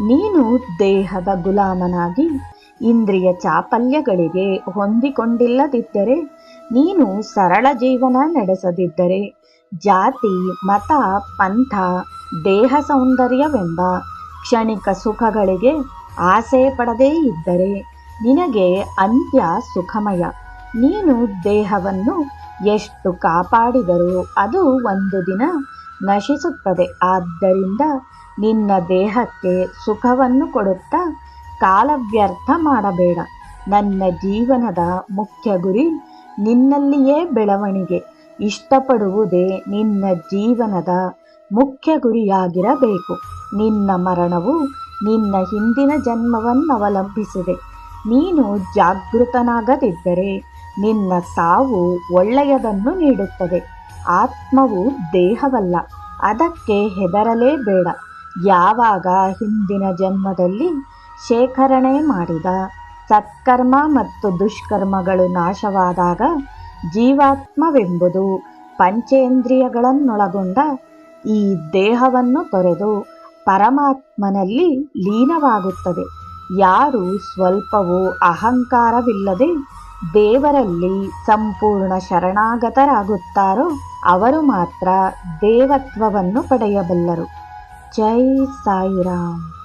ನೀನು ದೇಹದ ಗುಲಾಮನಾಗಿ, ಇಂದ್ರಿಯ ಚಾಪಲ್ಯಗಳಿಗೆ ಹೊಂದಿಕೊಂಡಿಲ್ಲದಿದ್ದರೆ, ನೀನು ಸರಳ ಜೀವನ ನಡೆಸದಿದ್ದರೆ, ಜಾತಿ, ಮತ, ಪಂಥ, ದೇಹ ಸೌಂದರ್ಯವೆಂಬ ಕ್ಷಣಿಕ ಸುಖಗಳಿಗೆ ಆಸೆ ಪಡದೇ ಇದ್ದರೆ, ನಿನಗೆ ಅಂತ್ಯ ಸುಖಮಯ. ನೀನು ದೇಹವನ್ನು ಎಷ್ಟು ಕಾಪಾಡಿದರೂ ಅದು ಒಂದು ದಿನ ನಶಿಸುತ್ತದೆ. ಆದ್ದರಿಂದ ನಿನ್ನ ದೇಹಕ್ಕೆ ಸುಖವನ್ನು ಕೊಡುತ್ತಾ ಕಾಲ ವ್ಯರ್ಥ ಮಾಡಬೇಡ. ನನ್ನ ಜೀವನದ ಮುಖ್ಯ ಗುರಿ ನಿನ್ನಲ್ಲಿಯೇ ಬೆಳವಣಿಗೆ. ಇಷ್ಟಪಡುವುದೇ ನಿನ್ನ ಜೀವನದ ಮುಖ್ಯ ಗುರಿಯಾಗಿರಬೇಕು. ನಿನ್ನ ಮರಣವು ನಿನ್ನ ಹಿಂದಿನ ಜನ್ಮವನ್ನು ಅವಲಂಬಿಸಿದೆ ನೀನು ಜಾಗೃತನಾಗದಿದ್ದರೆ ನಿನ್ನ ಸಾವು ಒಳ್ಳೆಯದನ್ನು ನೀಡುತ್ತದೆ. ಆತ್ಮವು ದೇಹವಲ್ಲ, ಅದಕ್ಕೆ ಹೆದರಲೇಬೇಡ. ಯಾವಾಗ ಹಿಂದಿನ ಜನ್ಮದಲ್ಲಿ ಶೇಖರಣೆ ಮಾಡಿದ ಸತ್ಕರ್ಮ ಮತ್ತು ದುಷ್ಕರ್ಮಗಳು ನಾಶವಾದಾಗ ಜೀವಾತ್ಮವೆಂಬುದು ಪಂಚೇಂದ್ರಿಯಗಳನ್ನೊಳಗೊಂಡ ಈ ದೇಹವನ್ನು ತೊರೆದು ಪರಮಾತ್ಮನಲ್ಲಿ ಲೀನವಾಗುತ್ತದೆ. ಯಾರು ಸ್ವಲ್ಪವೂ ಅಹಂಕಾರವಿಲ್ಲದೆ ದೇವರಲ್ಲಿ ಸಂಪೂರ್ಣ ಶರಣಾಗತರಾಗುತ್ತಾರೋ ಅವರು ಮಾತ್ರ ದೇವತ್ವವನ್ನು ಪಡೆಯಬಲ್ಲರು. ಜೈ ಸಾಯಿರಾಮ್.